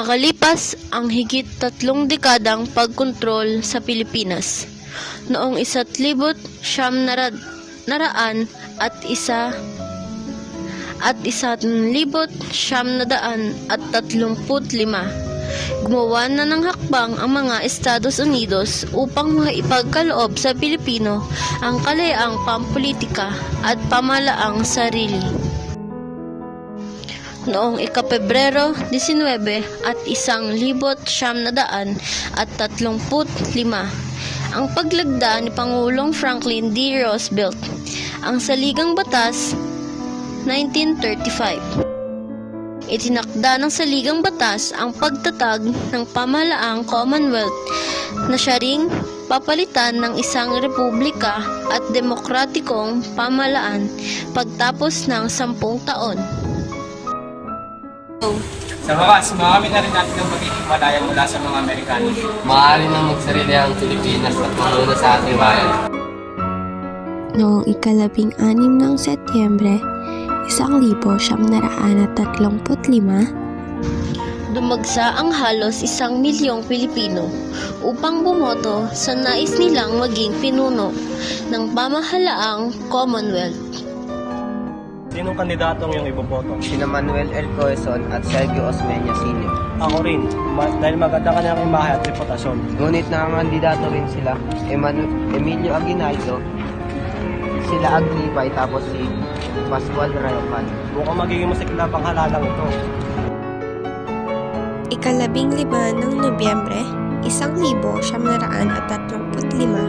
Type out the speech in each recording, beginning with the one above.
Makalipas ang higit tatlong dekadang pagkontrol sa Pilipinas, noong isa't libot siyam narad, naraan at isa at isa't libot siyam na daan at tatlumput lima. Gumawa na ng hakbang ang mga Estados Unidos upang maipagkaloob sa Pilipino ang kalayaang pampolitika at pamalaang sarili. Noong ikapebrero 19 at isang libot siyam na daan at tatlongput lima, ang paglagda ni Pangulong Franklin D. Roosevelt ang Saligang Batas 1935. Itinakda ng Saligang Batas ang pagtatag ng pamahalaang Commonwealth na siya ring papalitan ng isang republika at demokratikong pamalaan pagtapos ng sampung taon. Sa wakas, makamit na rin natin ang pagiging malaya mula sa mga Amerikano. Maaari nang magsarili ang Pilipinas at mamuna sa ating bayan. Noong ikalabing anim ng Setyembre, isang libo siyam naraan at tatlongput lima, Dumagsa ang halos isang milyong Pilipino upang bumoto sa nais nilang maging pinuno ng pamahalaang Commonwealth. Sinong kandidatong yung iboboto? sina Manuel L. Coezon at Sergio Osmeña Sr. Ako rin, ma- dahil maganda kanilang imahe at reputasyon. Ngunit nakandidato rin sila Emanu- Emilio Aguinaldo, sila Aglipay tapos si Pascual Rayocan. Mukhang magiging masikilap ang halalang ito. ikalabing lima ng Nobyembre, isang libo siyam naraan at tatlongput lima,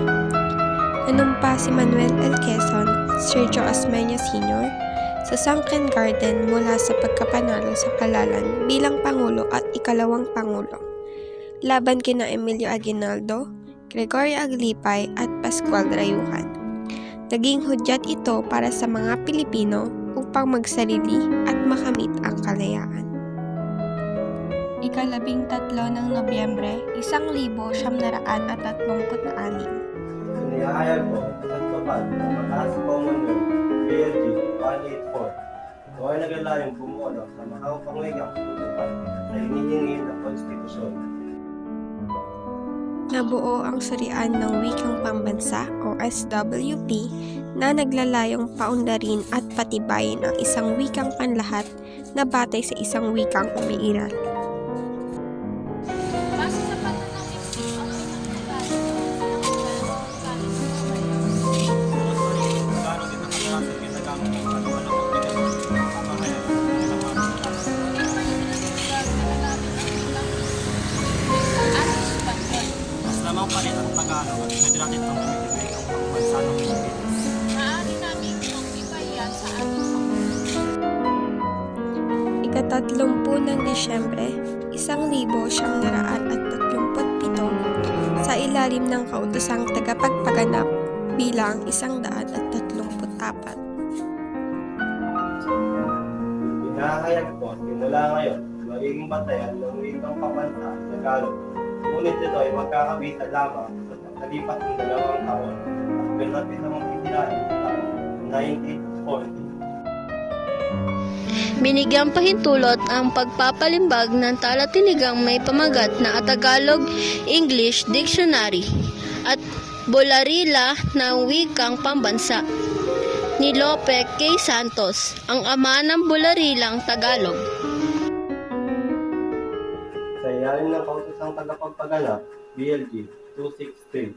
nanumpa si Manuel L. Quezon at Sergio Osmeña Sr. sa Sunken Garden mula sa pagkapanalo sa Kalalan bilang Pangulo at ikalawang Pangulo. Laban kina Emilio Aguinaldo, Gregorio Aglipay at Pascual Rayuhan. Naging hudyat ito para sa mga Pilipino upang magsarili at makamit ang kalayaan. Ikalabing tatlo ng Nobyembre, isang libo siyam naraan at tatlongput na anim. Sinihayag ko sa tupad ng mataas Commonwealth BLG 184. Ito ay naglalayong bumuo sa Macau Pangwigang hinihingi na konstitusyon. Nabuo ang Surian ng Wikang Pambansa o SWP na naglalayong paundarin at patibayin ang isang wikang panlahat na batay sa isang wikang umiiral. Ikatatlumpu ng Disyembre, isang libo siyang naraan at tatlumput pito sa ilalim ng kautosang tagapagpaganap bilang isang daan at tatlumput apat. Hinahayag ko simula ngayon magiging batayan ng wikang pabansa sa Tagalog. Ngunit ito ay magkakabisa lamang sa nakalipas ng dalawang taon at pinatid ang itinahin sa taong 1940. Binigyang pahintulot ang pagpapalimbag ng talatinigang may pamagat na Tagalog English Dictionary at Bolarila ng Wikang Pambansa ni Lope K. Santos, ang ama ng Bolarilang Tagalog. Sa ilalim ng kautosang tagapagpaganap, BLG 263,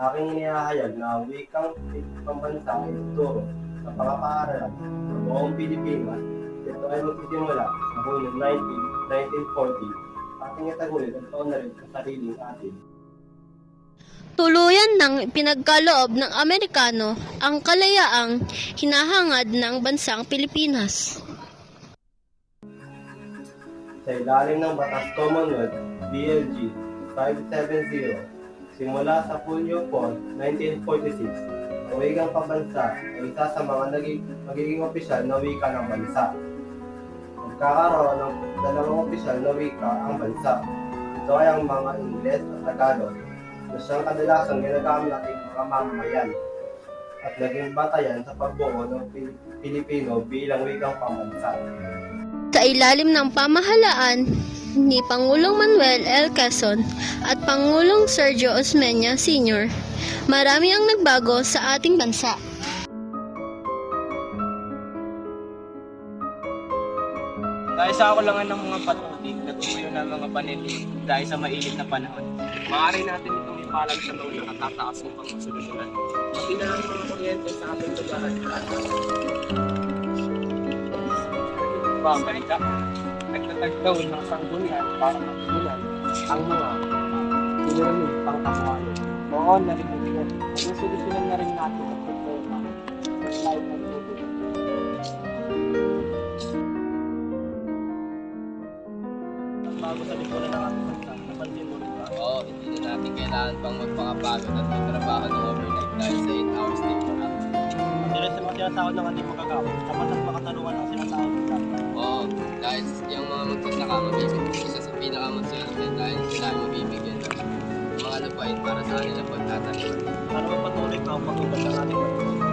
aking inihahayag na ang wikang pambansa ay tuturo sa pangapaaralan sa buong Pilipinas. Ito ay magsisimula sa Hunyo 19, 1940. Ating itagulit ang taon na rin sa sariling atin. Tuluyan ng pinagkaloob ng Amerikano ang kalayaang hinahangad ng bansang Pilipinas. Sa ilalim ng Batas Commonwealth, BLG 570, simula sa Hulyo 4, 1946, ang wikang pambansa ay isa sa mga naging, magiging opisyal na wika ng bansa. Magkakaroon ng dalawang opisyal na wika ang bansa. Ito ay ang mga Ingles at Tagalog na siyang kadalasang ginagamit nating mga mamamayan at naging batayan sa pagbuo ng Pil- Pilipino bilang wikang pambansa. Sa ilalim ng pamahalaan ni Pangulong Manuel L. Quezon at Pangulong Sergio Osmeña Sr., marami ang nagbago sa ating bansa. Dahil sa kakulangan ng mga patutik na tumuyo ng mga paniti dahil sa mainit na panahon, maaari natin itong ipalag sa load na katataas ng pangmasulusunan. Pati na ang mga kuryente sa ating lugar. Babalik ka. Daw ng sanggunian para matugunan ang mga sinaramid pang. Oo, narinig ko. Nasolusyonan na rin natin ang problema sa ng tubig. bago sa lipunan ng ating bansa. Napansin mo rin ba? Oo, hindi na natin kailangan pang magpakapagod at magtrabaho ng overnight dahil sa 8 hours day per hour. Dahil sa mga sinasahod ng ating magkakapit, sapat at makatarungan ang sinasahod dahil yung mga magsasaka mabibigyan isa sa pinakamaswerte dahil sila ay mabibigyan ng mga lupain para sa kanilang pagtatanim. Para magpatuloy pa ang pag-ubad ng ating bansa.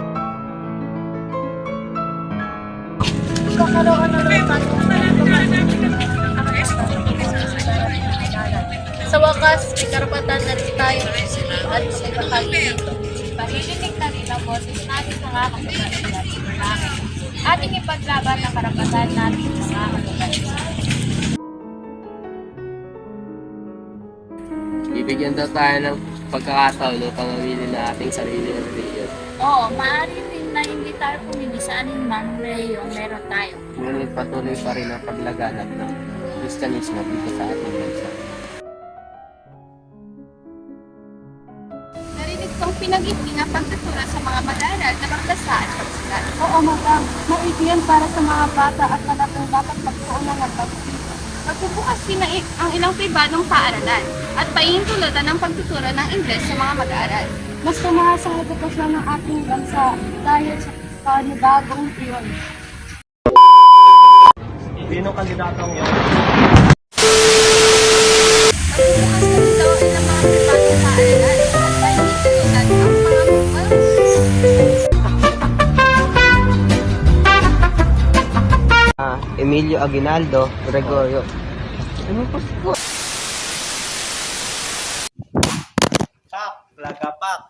Sa wakas, may karapatan na rin tayo at magbahagi dito. Pahilinig na rin ang boses natin sa mga kasabayan. Ating ipaglaban ang karapatan natin sa mga kasabayan. Bibigyan daw tayo ng pagkakataon upang mamili na ating sarili ng reliyon. Oo, maaari rin na hindi tayo pumili sa aninmang reliyong meron tayo. Ngunit patuloy pa rin ang paglaganap ng Kristyanismo dito sa ating bansa. Pinag-ibig ang pagtutura sa mga mag-aaral na magbasa at pagsulat. Oo, madam. Maigi para sa mga bata at talagang dapat magsuon ng pagsulat. Magbubukas din ang, ang ilang pribadong paaralan at paihintulutan ng pagtuturo ng Ingles sa mga mag-aaral. Mas tumaas ang edukasyon ng ating bansa dahil sa panibagong iyon. Sinong kandidatong yun? Aguinaldo Gregorio. Pak! Lagapak!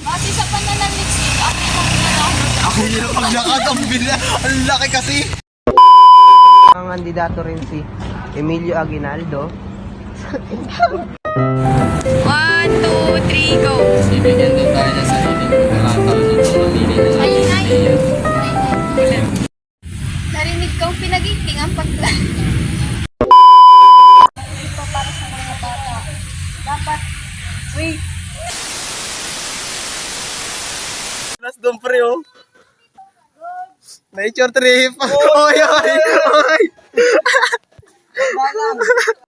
Base sa pananaliksik, ang limang pinaka Ang kandidato rin si Emilio Aguinaldo. Bibigyan daw tayo ng sarili pagla. Ito para sa mga bata. Dapat, wait, Plus doon pre oh. Nature trip! Oy, oy, oy! laban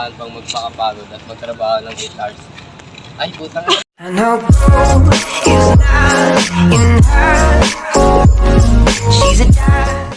kailangan pang magpakapagod at magtrabaho ng 8 hours. Ay, putang I. Ano? She's a dime.